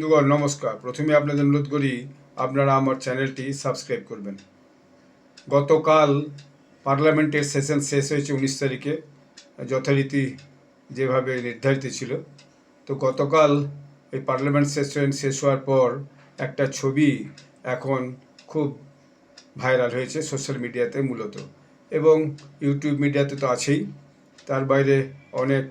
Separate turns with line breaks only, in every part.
বন্ধুগণ, নমস্কার। প্রথমে আপনাদের অনুরোধ করি, আপনারা আমার চ্যানেলটি সাবস্ক্রাইব করবেন। গতকাল পার্লামেন্টের সেশন শেষ হয়েছে উনিশ তারিখে। যথারীতি যেভাবে নির্ধারিত ছিল। তো গতকাল এই পার্লামেন্ট সেশন শেষ হওয়ার পর একটা ছবি এখন খুব ভাইরাল হয়েছে সোশ্যাল মিডিয়াতে মূলত। এবং ইউটিউব মিডিয়াতে তো আছেই। তার বাইরে অনেক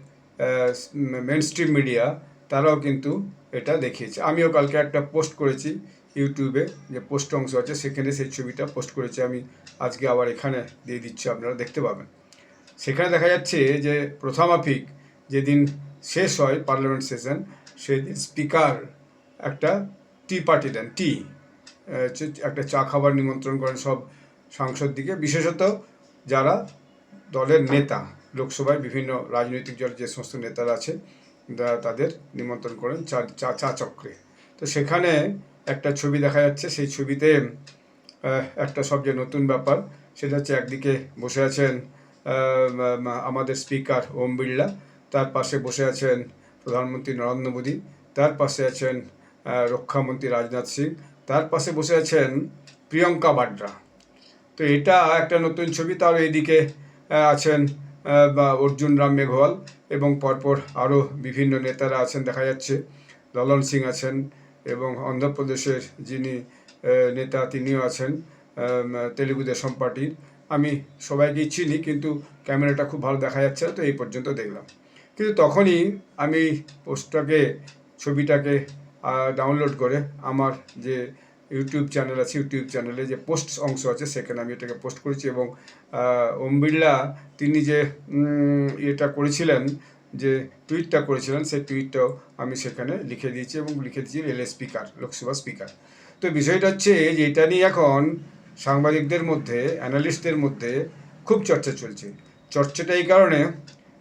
মেন স্ট্রিম মিডিয়া তারাও কিন্তু এটা দেখিয়েছে। আমিও কালকে একটা পোস্ট করেছি ইউটিউবে, যে পোস্ট অংশ আছে, সেখানে সেই ছবিটা পোস্ট করেছি। আমি আজকে আবার এখানে দিয়ে দিচ্ছি, আপনারা দেখতে পাবেন। সেখানে দেখা যাচ্ছে যে প্রথমাফিক যেদিন শেষ হয় পার্লামেন্ট সেশন সেদিন স্পিকার একটা টি পার্টি দেন টি একটা চা খাবার নিমন্ত্রণ করেন সব সাংসদ দিকে। বিশেষত যারা দলের নেতা, লোকসভায় বিভিন্ন রাজনৈতিক দলের যে সমস্ত নেতারা আছে তাদের নিমন্ত্রণ করেন চা চা চক্রে। তো সেখানে একটা ছবি দেখা যাচ্ছে, সেই ছবিতে একটা সবচেয়ে নতুন ব্যাপার, সেটা হচ্ছে একদিকে বসে আছেন আমাদের স্পিকার ওম বিড়লা, তার পাশে বসে আছেন প্রধানমন্ত্রী নরেন্দ্র মোদী, তার পাশে আছেন রক্ষামন্ত্রী রাজনাথ সিং, তার পাশে বসে আছেন প্রিয়ঙ্কা বাড্রা। তো এটা একটা নতুন ছবি, তার এইদিকে আছেন অর্জুন রাম মেঘওয়াল এবং পরপর আরও বিভিন্ন নেতারা আছেন, দেখা যাচ্ছে ললন সিং আছেন এবং অন্ধ্রপ্রদেশের যিনি নেতা তিনিও আছেন তেলেগু দেশম পার্টির আমি সবাইকেই চিনি কিন্তু ক্যামেরাটা খুব ভালো দেখা যাচ্ছে তো এই পর্যন্ত দেখলাম। কিন্তু তখনই আমি পোস্টটাকে, ছবিটাকে ডাউনলোড করে আমার যে ইউটিউব চ্যানেল আছে, ইউটিউব চ্যানেলে যে পোস্ট অংশ আছে, সেখানে আমি এটাকে পোস্ট করেছি এবং ওম বিড়লা তিনি যে এটা করেছিলেন, যে টুইটটা করেছিলেন, সেই টুইটটাও আমি সেখানে লিখে দিয়েছি এবং লিখে দিয়েছি রেল স্পিকার, লোকসভা স্পিকার। তো বিষয়টা হচ্ছে যে এটা নিয়ে এখন সাংবাদিকদের মধ্যে, অ্যানালিস্টদের মধ্যে খুব চর্চা চলছে। চর্চাটা এই কারণে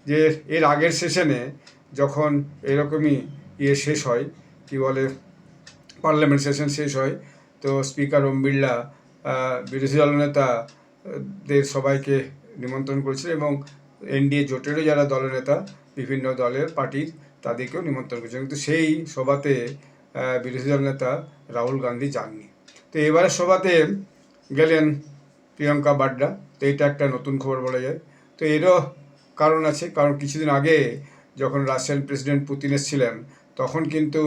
যে এর আগের সেশনে যখন এরকমই ইয়ে শেষ হয়, কি বলে, পার্লামেন্ট সেশন শেষ হয় তো স্পিকার ওম বিড়লা বিরোধী দলনেতাদের সবাইকে নিমন্ত্রণ করেছিলেন এবং এনডিএ জোটেরও যারা দলনেতা, বিভিন্ন দলের পার্টির, তাদেরকেও নিমন্ত্রণ করেছেন কিন্তু সেই সভাতে বিরোধী দলনেতা রাহুল গান্ধী যাননি। তো এবারের সভাতে গেলেন প্রিয়ঙ্কা বাড্ডা তো এটা একটা নতুন খবর বলা যায়। তো এরও কারণ আছে। কারণ কিছুদিন আগে যখন রাশিয়ান প্রেসিডেন্ট পুতিন এসেছিলেন, তখন কিন্তু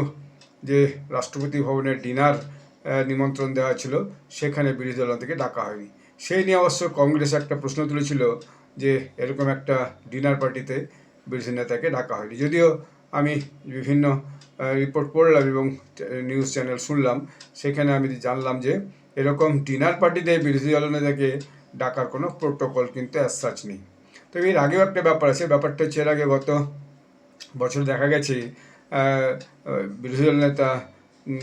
যে রাষ্ট্রপতি ভবনের ডিনার নিমন্ত্রণ দেওয়া ছিল, সেখানে বিরোধী দল থেকে ডাকা হয়নি। সেই নিয়ে অবশ্য কংগ্রেস একটা প্রশ্ন তুলেছিল যে, এরকম একটা ডিনার পার্টিতে বিরোধী নেতাকে ডাকা হয়নি। যদিও আমি বিভিন্ন রিপোর্ট পড়লাম এবং নিউজ চ্যানেল শুনলাম, সেখানে আমি জানলাম যে, এরকম ডিনার পার্টিতে বিরোধী দল নেতাকে ডাকার কোনো প্রোটোকল কিন্তু অ্যাজ সাচ নেই। তো এর আগেও একটা ব্যাপার আছে, ব্যাপারটা হচ্ছে এর আগে গত বছর দেখা গেছে বিরোধী দল নেতা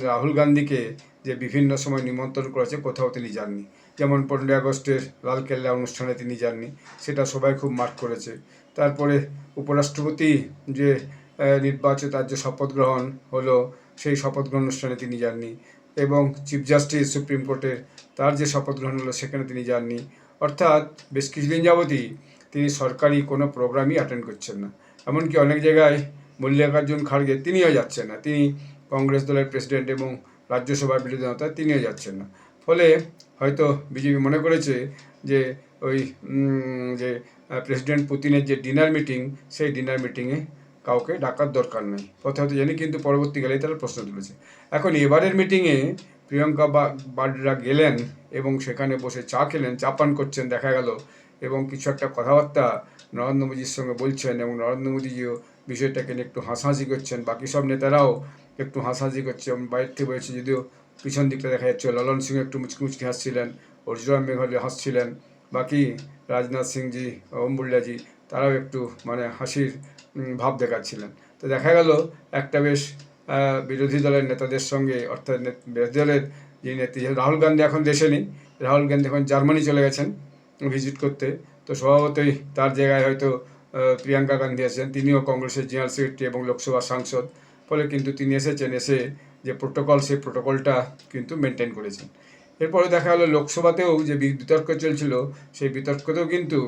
রাহুল গান্ধীকে যে বিভিন্ন সময় নিমন্ত্রণ করেছে, কোথাও তিনি যাননি। যেমন পনেরোই আগস্টের লালকেল্লা অনুষ্ঠানে তিনি যাননি, সেটা সবাই খুব মার্ক করেছে। তারপরে উপরাষ্ট্রপতি যে নির্বাচিত তার যে শপথ গ্রহণ হলো, সেই শপথ গ্রহণ অনুষ্ঠানে তিনি যাননি এবং চিফ জাস্টিস সুপ্রিম কোর্টের তার যে শপথ গ্রহণ হলো, সেখানে তিনি যাননি। অর্থাৎ বেশ কিছুদিন যাবতই তিনি সরকারি কোনো প্রোগ্রামই অ্যাটেন্ড করছেন না। এমনকি অনেক জায়গায় মল্লিকার্জুন খাড়গে তিনিও যাচ্ছেন না। তিনি কংগ্রেস দলের প্রেসিডেন্ট এবং রাজ্যসভার বিরোধী নেতা তিনিও যাচ্ছেন না। ফলে হয়তো বিজেপি মনে করেছে যে ওই যে প্রেসিডেন্ট পুতিনের যে ডিনার মিটিং, সেই ডিনার মিটিংয়ে কাউকে ডাকার দরকার নেই। কথা হতে জানি, কিন্তু পরবর্তীকালে তারা প্রশ্ন তুলেছে। এখন এবারের মিটিংয়ে প্রিয়ঙ্কা বাড্রা গেলেন এবং সেখানে বসে চা খেলেন, চা পান করছেন, দেখা গেল। এবং কিছু একটা কথাবার্তা নরেন্দ্র মোদীর সঙ্গে বলছেন এবং নরেন্দ্র মোদীজিও বিষয়টাকে নিয়ে একটু হাসাহাসি করছেন। বাকি সব নেতারাও একটু হাসাহাসি করছে। বাইরে থেকে বলেছে যদিও পিছন দিকটা দেখা যাচ্ছে। ললন সিং একটু মুচকি মুচকি হাসছিলেন অর্জুন মেঘালি হাসছিলেন। বাকি রাজনাথ সিংজি, ওম বিড়লাজি, তারাও একটু মানে হাসির ভাব দেখাচ্ছিলেন। তো দেখা গেল একটা বেশ বিরোধী দলের নেতাদের সঙ্গে, অর্থাৎ বিরোধী দলের যে নেত্রী, রাহুল গান্ধী এখন দেশে নেই। রাহুল গান্ধী এখন জার্মানি চলে গেছেন ভিজিট করতে। তো স্বভাবতই তার জায়গায় হয়তো প্রিয়াঙ্কা গান্ধী আছেন, তিনিও কংগ্রেসের জেনারেল সেক্রেটারি এবং লোকসভা সাংসদ। ফলে কিন্তু তিনি এসেছেন, এসে যে প্রোটোকল সেই প্রোটোকলটা কিন্তু মেনটেন করেছেন। এরপরে দেখা গেলো লোকসভাতেও যে বিতর্ক চলছিল, সেই বিতর্কতেও কিন্তু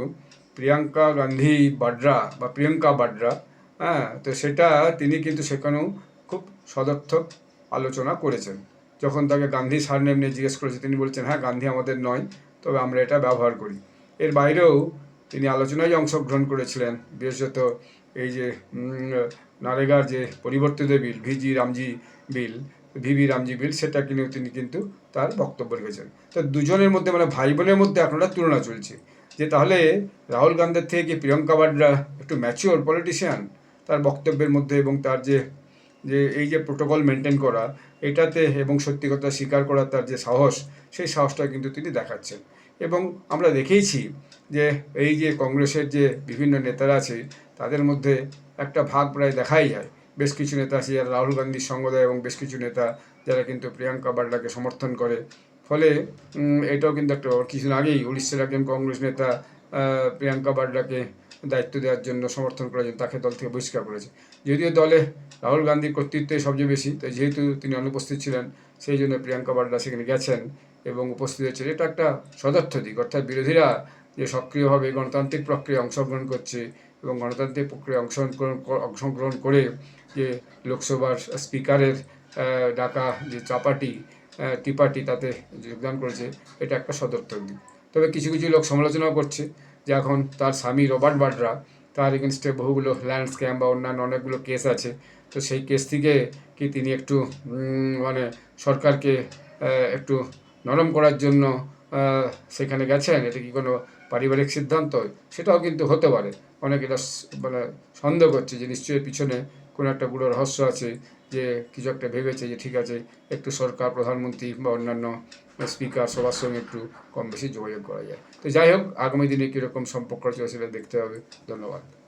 প্রিয়াঙ্কা গান্ধী বাড্রা বা প্রিয়াঙ্কা বাড্রা হ্যাঁ তো সেটা তিনি কিন্তু সেখানেও খুব সদর্থক আলোচনা করেছেন। যখন তাকে গান্ধী সারনেম নিয়ে জিজ্ঞেস করেছে, তিনি বলছেন হ্যাঁ গান্ধী আমাদের নয়, তবে আমরা এটা ব্যবহার করি। এর বাইরেও তিনি আলোচনায় অংশগ্রহণ করেছিলেন। বিশেষত এই যে নারেগার যে পরিবর্তিত bill, V G Ramji bill, V V Ramji bill, সেটা কিনেও তিনি কিন্তু তার বক্তব্য রেখেছেন। তো দুজনের মধ্যে মানে ভাই বোনের মধ্যে একটা তুলনা চলছে। যে তাহলে রাহুল গান্ধীর থেকে কি প্রিয়ঙ্কা বাড্রা একটু ম্যাচিওর পলিটিশিয়ান তার বক্তব্যের মধ্যে এবং তার যে যে এই যে প্রোটোকল মেনটেন করা, এটাতে এবং সত্যি কথা স্বীকার করার তার যে সাহস, সেই সাহসটা কিন্তু তিনি দেখাচ্ছেন। এবং আমরা দেখেইছি যে এই যে কংগ্রেসের যে বিভিন্ন নেতারা আছে, তাদের মধ্যে একটা ভাগ প্রায় দেখাই যায়। বেশ কিছু নেতা আছে যারা রাহুল গান্ধীর সঙ্গ দেয় এবং বেশ কিছু নেতা যারা কিন্তু প্রিয়াঙ্কা বাড্রাকে সমর্থন করে। ফলে এটাও কিন্তু একটা কিছুদিন আগেই উড়িষ্যার একজন কংগ্রেস নেতা প্রিয়াঙ্কা বাড্রাকে দায়িত্ব দেওয়ার জন্য সমর্থন করেছেন তাকে দল থেকে বহিষ্কার করেছে। যদিও দলে রাহুল গান্ধীর কর্তৃত্বে সবচেয়ে বেশি, তাই যেহেতু তিনি অনুপস্থিত ছিলেন, সেই জন্য প্রিয়াঙ্কা বাড্রা সেখানে গেছেন এবং উপস্থিত হয়েছেন। এটা একটা সদর্থ দিক, অর্থাৎ বিরোধীরা যে সক্রিয়ভাবে গণতান্ত্রিক প্রক্রিয়ায় অংশগ্রহণ করছে এবং গণতান্ত্রিক প্রক্রিয়ায় অংশগ্রহণ অংশগ্রহণ করে যে লোকসভার স্পিকারের ডাকা যে চাপাটি টিপাটি তাতে যোগদান করেছে, এটা একটা সদর্থক দিক তবে কিছু কিছু লোক সমালোচনাও করছে যে এখন তার স্বামী রবার্ট বাড্রা, তার এগেনস্টে বহুগুলো ল্যান্ড স্ক্যাম বা অন্যান্য অনেকগুলো কেস আছে। তো সেই কেস থেকে কি তিনি একটু মানে সরকারকে একটু নরম করার জন্য সেখানে গেছেন? এটা কি কোনো পারিবারিক সিদ্ধান্ত, সেটাও কিন্তু হতে পারে। অনেকে এটা মানে সন্দেহ করছে যে নিশ্চয়ই পিছনে কোনো একটা বুড়ো রহস্য আছে যে কিছু একটা ভেবেছে যে ঠিক আছে, একটু সরকার, প্রধানমন্ত্রী বা অন্যান্য স্পিকার সবার সঙ্গে একটু কম বেশি যোগাযোগ করা যায়। তো যাই হোক, আগামী দিনে কীরকম সম্পর্ক চলছে সেটা দেখতে হবে। ধন্যবাদ।